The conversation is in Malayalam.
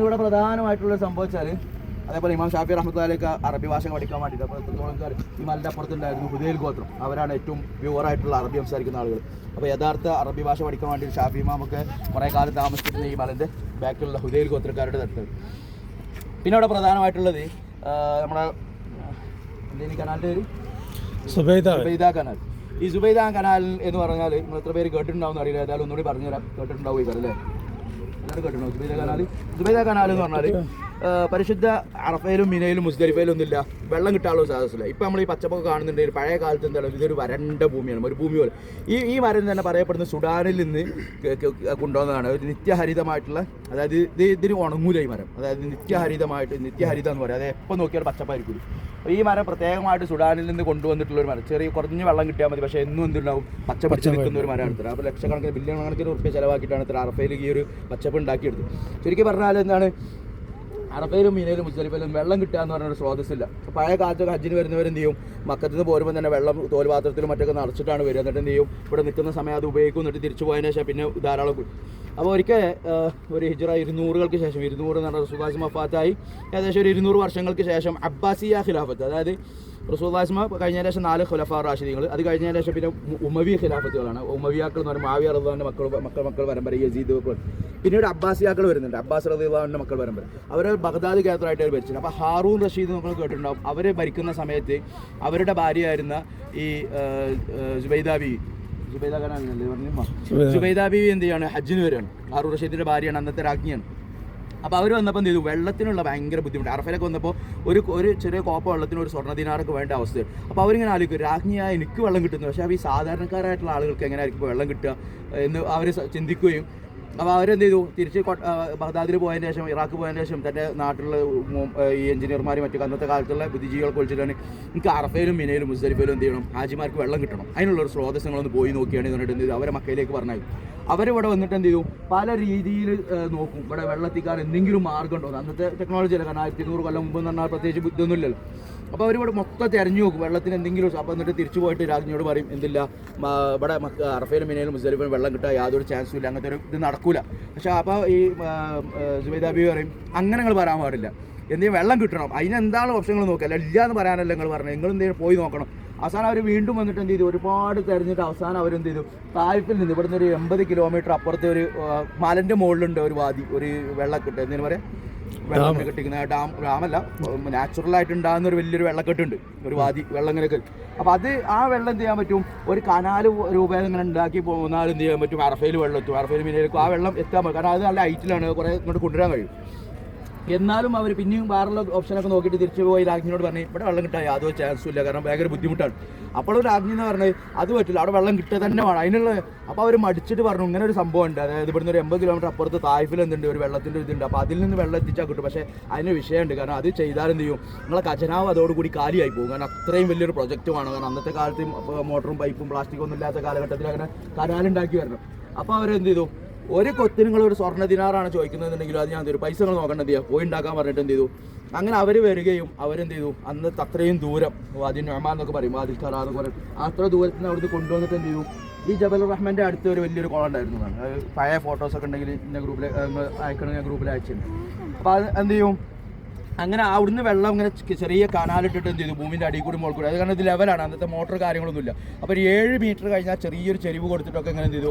ഇവിടെ പ്രധാനമായിട്ടുള്ള സംഭവം വെച്ചാൽ അതേപോലെ ഇമാം ഷാഫി റഹ്മത്താലേക്ക് അറബി ഭാഷ പഠിക്കാൻ വേണ്ടിയിട്ട് അപ്പോൾ എത്രത്തോളം കാലം ഈ മലിന്റെ അപ്പുറത്തുണ്ടായിരുന്നു ഹുദൈൽ ഗോത്രം അവരാണ് ഏറ്റവും പ്യുവറായിട്ടുള്ള അറബി സംസാരിക്കുന്ന ആളുകൾ. അപ്പോൾ യഥാർത്ഥ അറബി ഭാഷ പഠിക്കാൻ വേണ്ടി ഷാഫി ഇമാമൊക്കെ കുറേ കാലം താമസിച്ചിരുന്ന ഈ മലന്റെ ബാക്കിലുള്ള ഹുദൈൽ ഗോത്രക്കാരുടെ തട്ട് പിന്നെ അവിടെ പ്രധാനമായിട്ടുള്ളത് നമ്മുടെ എന്തേലും കനാലിന്റെ പേര്? സുബൈദ സുബൈദ കനാൽ. ഈ സുബൈദ കനാൽ എന്ന് പറഞ്ഞാൽ നിങ്ങൾ എത്ര പേര് കേട്ടിട്ടുണ്ടാവും അറിയില്ല. ഏതായാലും ഒന്നുകൂടി പറഞ്ഞുതരാം. കേട്ടിട്ടുണ്ടാവും ഈ അല്ലേ? എല്ലാവരും കേട്ടിട്ടുണ്ടാവും സുബൈദ കനാൽ സുബൈദ കനാൽ എന്ന് പറഞ്ഞാൽ പരിശുദ്ധ അറഫയിലും മിനയിലും മുസ്ദരിഫയിലും ഒന്നുമില്ല. വെള്ളം കിട്ടാനുള്ള സാധ്യതയില്ല ഇപ്പം നമ്മൾ ഈ പച്ചപ്പൊക്കെ കാണുന്നുണ്ടെങ്കിൽ പഴയ കാലത്ത് എന്താണ് ഇതൊരു വരണ്ട ഭൂമിയാണ് ഒരു ഭൂമി പോലെ. ഈ ഈ മരം തന്നെ പറയപ്പെടുന്ന സുഡാനിൽ നിന്ന് കൊണ്ടുവന്നതാണ്. ഒരു നിത്യഹരിതമായിട്ടുള്ള അതായത് ഇത് ഇതിന് ഉണങ്ങൂല ഈ മരം. അതായത് നിത്യഹരിതമായിട്ട് നിത്യഹരിതം എന്ന് പറയും. അത് എപ്പോൾ നോക്കിയാൽ പച്ചപ്പായിരിക്കും ഈ മരം പ്രത്യേകമായിട്ട് സുഡാനിൽ നിന്ന് കൊണ്ടുവന്നിട്ടുള്ള ഒരു മരം. ചെറിയ കുറഞ്ഞ വെള്ളം കിട്ടിയാൽ മതി. പക്ഷേ എന്നും എന്തുണ്ടാവും? പച്ചപ്പടിച്ച് നിൽക്കുന്ന ഒരു മരമാണ് എടുത്തത് അപ്പോൾ ലക്ഷക്കണക്കിന് ബില്യൺ കണക്കിന് റുപ്യ ചിലവാക്കിയിട്ടാണ് ഇത്ര അറഫയിൽ ഈ ഒരു പച്ചപ്പ് ഉണ്ടാക്കിയെടുത്തത്. ശരിക്കും പറഞ്ഞാൽ എന്താണ്? അറഫയിലും മീനയിലും മുസ്തലിഫയിലും വെള്ളം കിട്ടുക എന്ന് പറഞ്ഞൊരു സ്രോതസ്സില്ല. പഴയ കാലത്തൊക്കെ ഹജ്ജിന് വരുന്നവരെന്ത് ചെയ്യും? മക്കത്തിൽ നിന്ന് പോരുമ്പോൾ തന്നെ വെള്ളം തോൽപാത്രത്തിലും മറ്റൊക്കെ നിറച്ചിട്ടാണ് വരിക. എന്നിട്ട് എന്ത് ചെയ്യും? ഇവിടെ നിൽക്കുന്ന സമയം അത് ഉപയോഗിക്കും. എന്നിട്ട് തിരിച്ചു പോയതിനു ശേഷം പിന്നെ ധാരാളം അപ്പോൾ ഒരിക്കൽ ഒരു ഹിജ്റ ഇരുന്നൂറുകൾക്ക് ശേഷം ഇരുന്നൂറ് എന്ന് പറഞ്ഞ സുഭാഷ് മഫാത്തായി ഏകദേശം ഒരു ഇരുന്നൂറ് വർഷങ്ങൾക്ക് ശേഷം അബ്ബാസിയ ഖിലാഫത്ത് അതായത് റസൂദാസ്മ കഴിഞ്ഞ ശേഷം നാല് ഖുലഫാ റാഷിദികൾ അത് കഴിഞ്ഞ ശേഷം പിന്നെ ഉമവിയ ഖിലാഫത്തുകളാണ്. ഉമവിയാക്കൾ എന്ന് പറഞ്ഞാൽ മാവിയ റദ്ദാന്റെ മക്കൾ മക്കൾ മക്കൾ പരമ്പര യസീദ് പിന്നീട് അബ്ബാസിയാക്കൾ വരുന്നുണ്ട്. അബ്ബാസ് റദ്ദാന്റെ മക്കൾ പരമ്പര അവർ ബഗ്ദാദ് കേന്ദ്രമായിട്ട് അവർ ഭരിച്ചത് അപ്പോൾ ഹാറൂൺ റഷീദ് നമ്മൾ കേട്ടിട്ടുണ്ടാവും. അവർ ഭരിക്കുന്ന സമയത്ത് അവരുടെ ഭാര്യയായിരുന്ന ഈ ജുബൈദാബി ജുബൈദ ഖാനല്ലേ പറഞ്ഞു ജുബൈദാബി എന്ത് ചെയ്യാണ്? ഹജ്ജിന് വരികയാണ്. ഹാറൂൺ റഷീദിന്റെ ഭാര്യയാണ്. അന്നത്തെ രാജ്ഞിയാണ്. അപ്പോൾ അവർ വന്നപ്പോൾ എന്ത് ചെയ്തു? വെള്ളത്തിനുള്ള ഭയങ്കര ബുദ്ധിമുട്ട്. അറഫയിലൊക്കെ വന്നപ്പോൾ ഒരു ഒരു ചെറിയ കോപ്പ വെള്ളത്തിന് ഒരു സ്വർണ ദിനാറൊക്കെ വേണ്ട അവസ്ഥയാണ് അപ്പോൾ അവരിങ്ങനെ ആലോചിക്കും. രാജ്ഞിയായ എനിക്ക് വെള്ളം കിട്ടുന്നു. പക്ഷേ അപ്പോൾ ഈ സാധാരണക്കാരായിട്ടുള്ള ആളുകൾക്ക് എങ്ങനെ ആയിരിക്കും വെള്ളം കിട്ടുക എന്ന് അവർ ചിന്തിക്കുകയും അപ്പോൾ അവരെന്ത് ചെയ്തു തിരിച്ച് ബഹ്ദാദിൽ പോയതിന് ശേഷം ഇറാഖ് പോയതിന് ശേഷം തന്റെ നാട്ടിലുള്ള ഈ എഞ്ചിനീയർമാരും മറ്റു അന്നത്തെ കാലത്തുള്ള ബുദ്ധിജീവികളൊക്കെ വിളിച്ചിട്ടാണ് എനിക്ക് അറഫയിലും മിനയിലും മുസ്തലിഫയിലും എന്ത് ചെയ്യണം? ഹാജിമാർക്ക് വെള്ളം കിട്ടണം. അതിനുള്ള ഒരു സ്രോതസ് പോയി നോക്കിയാണ് എന്നിട്ട് എന്ത് ചെയ്തു? അവരെ മക്കയിലേക്ക് പറഞ്ഞാൽ അവരിവിടെ വന്നിട്ട് എന്ത് ചെയ്തു? പല രീതിയിൽ നോക്കും. ഇവിടെ വെള്ളത്തിക്കാൻ എന്തെങ്കിലും മാർഗം ഉണ്ടോ? അന്നത്തെ ടെക്നോളജി അല്ല. കാരണം ആയിരത്തി ഇരുന്നൂറ് കൊല്ലം മുമ്പ് എന്ന് പറഞ്ഞാൽ പ്രത്യേകിച്ച് ബുദ്ധിയൊന്നുമില്ലല്ലോ അപ്പോൾ അവരിവിടെ മൊത്തം തിരഞ്ഞു നോക്കും. വെള്ളത്തിന് എന്തെങ്കിലും അപ്പോൾ എന്നിട്ട് തിരിച്ചു പോയിട്ട് രാജ്ഞിയോട് പറയും എന്തില്ല ഇവിടെ അറഫയിലും മിനയിലും മുസ്ലിഫിലും വെള്ളം കിട്ടാൻ യാതൊരു ചാൻസും ഇല്ല അങ്ങനത്തെ ഒരു ഇത് നടക്കൂല. പക്ഷേ അപ്പോൾ ഈ ജുബൈദാബി പറയും അങ്ങനെ നിങ്ങൾ പറയാൻ പാടില്ല. എന്തെങ്കിലും വെള്ളം കിട്ടണം. അതിനെന്താണ് ഓപ്ഷനുകൾ നോക്കുക? അല്ല ഇല്ല എന്ന് പറയാനല്ല നിങ്ങൾ പറഞ്ഞു നിങ്ങൾ എന്തെങ്കിലും പോയി നോക്കണം. അവസാനം അവർ വീണ്ടും വന്നിട്ട് എന്ത് ചെയ്തു? ഒരുപാട് തെരഞ്ഞിട്ട് അവസാനം അവരെന്ത് ചെയ്തു? തായ്പിൽ നിന്ന് ഇവിടുന്ന് ഒരു എൺപത് കിലോമീറ്റർ അപ്പുറത്തെ ഒരു മലന്റെ മുകളിലുണ്ട് ഒരു വാതി ഒരു വെള്ളം കിട്ടുക എന്തിനു പറയാം? വെള്ളം കെട്ടിക്കുന്ന ഡാം ഡാമല്ല നാച്ചുറൽ ആയിട്ട് ഉണ്ടാകുന്ന ഒരു വലിയൊരു വെള്ളക്കെട്ടുണ്ട്. ഒരു വാതി വെള്ളം ഇങ്ങനെ കെട്ടി അപ്പോൾ അത് ആ വെള്ളം എന്ത് ചെയ്യാൻ പറ്റും? ഒരു കനാൽ രൂപയിൽ ഇങ്ങനെ ഉണ്ടാക്കി പോകുന്നാൽ എന്ത് ചെയ്യാൻ പറ്റും? അറഫയിൽ വെള്ളം എത്തും അറഫയിൽ മീനിലേക്കും ആ വെള്ളം എത്താൻ പറ്റും. കാരണം അത് നല്ല ഹൈറ്റിലാണ് കുറേ ഇങ്ങോട്ട് കൊണ്ടുവരാൻ കഴിയും. എന്നാലും അവർ പിന്നെയും വേറുള്ള ഓപ്ഷനൊക്കെ നോക്കിയിട്ട് തിരിച്ചു പോയി രാജ്ഞിനോട് പറഞ്ഞു ഇവിടെ വെള്ളം കിട്ടാൻ യാതൊരു ചാൻസും ഇല്ല കാരണം ഭയങ്കര ബുദ്ധിമുട്ടാണ്. അപ്പോൾ രാജ്ഞി എന്ന് പറഞ്ഞത് അത് പറ്റില്ല അവിടെ വെള്ളം കിട്ടുക തന്നെ വേണം. അതിനുള്ള അപ്പോൾ അവർ മടിച്ചിട്ട് പറഞ്ഞു ഇങ്ങനെ ഒരു സംഭവം ഉണ്ട്. അതായത് ഇവിടുന്ന് ഒരു എൺപത് കിലോമീറ്റർ അപ്പുറത്ത് തായ്ഫിൽ എന്തുണ്ട് ഒരു വെള്ളത്തിന്റെ ഇതുണ്ട്. അപ്പോൾ അതിൽ നിന്ന് വെള്ളം എത്തിച്ചാൽ കിട്ടും. പക്ഷേ അതിന് വിഷയമുണ്ട്. കാരണം അത് ചെയ്താൽ ചെയ്യും? നിങ്ങളെ ഖജനാവ് അതോടുകൂടി കാലിയായി പോകും. കാരണം അത്രയും വലിയൊരു പ്രൊജക്റ്റുമാണ് കാരണം അന്നത്തെ കാലത്ത് മോട്ടറും പൈപ്പും പ്ലാസ്റ്റിക്കും ഒന്നും ഇല്ലാത്ത കാലഘട്ടത്തിൽ അങ്ങനെ കനാലുണ്ടാക്കി വരണം. അപ്പോൾ അവരെന്ത് ചെയ്തു? ഒരു കൊത്തിന് ഒരു സ്വർണ ദിനാറാണ് ചോദിക്കുന്നതെന്നുണ്ടെങ്കിലും അത് ഞാൻ തരും പൈസ നോക്കേണ്ടത് ചെയ്യാം? പോയി ഉണ്ടാക്കാൻ പറഞ്ഞിട്ട് എന്ത് ചെയ്തു? അങ്ങനെ അവർ വരികയും അവരെന്ത് ചെയ്തു? അന്ന് അത്രയും ദൂരം വാദി റഹ്മാൻ എന്നൊക്കെ പറയും വാദി ഖറാ എന്നൊക്കെ പറയും. അത്ര ദൂരത്തിൽ നിന്ന് അവിടുന്ന് കൊണ്ടുവന്നിട്ട് എന്ത് ചെയ്തു? ഈ ജബൽ റഹ്മാന്റെ അടുത്ത് ഒരു വലിയൊരു കുളം ഉണ്ടായിരുന്നു പഴയ ഫോട്ടോസൊക്കെ ഉണ്ടെങ്കിൽ ഇന്ന ഗ്രൂപ്പിൽ അയക്കണം ഞാൻ ഗ്രൂപ്പിൽ അയച്ചിട്ടുണ്ട്. അപ്പോൾ അത് എന്ത് ചെയ്യും? അങ്ങനെ അവിടുന്ന് വെള്ളം ഇങ്ങനെ ചെറിയ കനാലിട്ടിട്ട് എന്ത് ചെയ്തു? ഭൂമിന്റെ അടിയിൽ കൂടി മുകളിൽ കൂടി. അത് കാരണം ഇത് ലെവലാണ് അന്നത്തെ മോട്ടർ കാര്യങ്ങളൊന്നുമില്ല. അപ്പോൾ ഒരു ഏഴ് മീറ്റർ കഴിഞ്ഞാൽ ചെറിയൊരു ചെരിവ് കൊടുത്തിട്ടൊക്കെ ഇങ്ങനെ എന്ത് ചെയ്തു?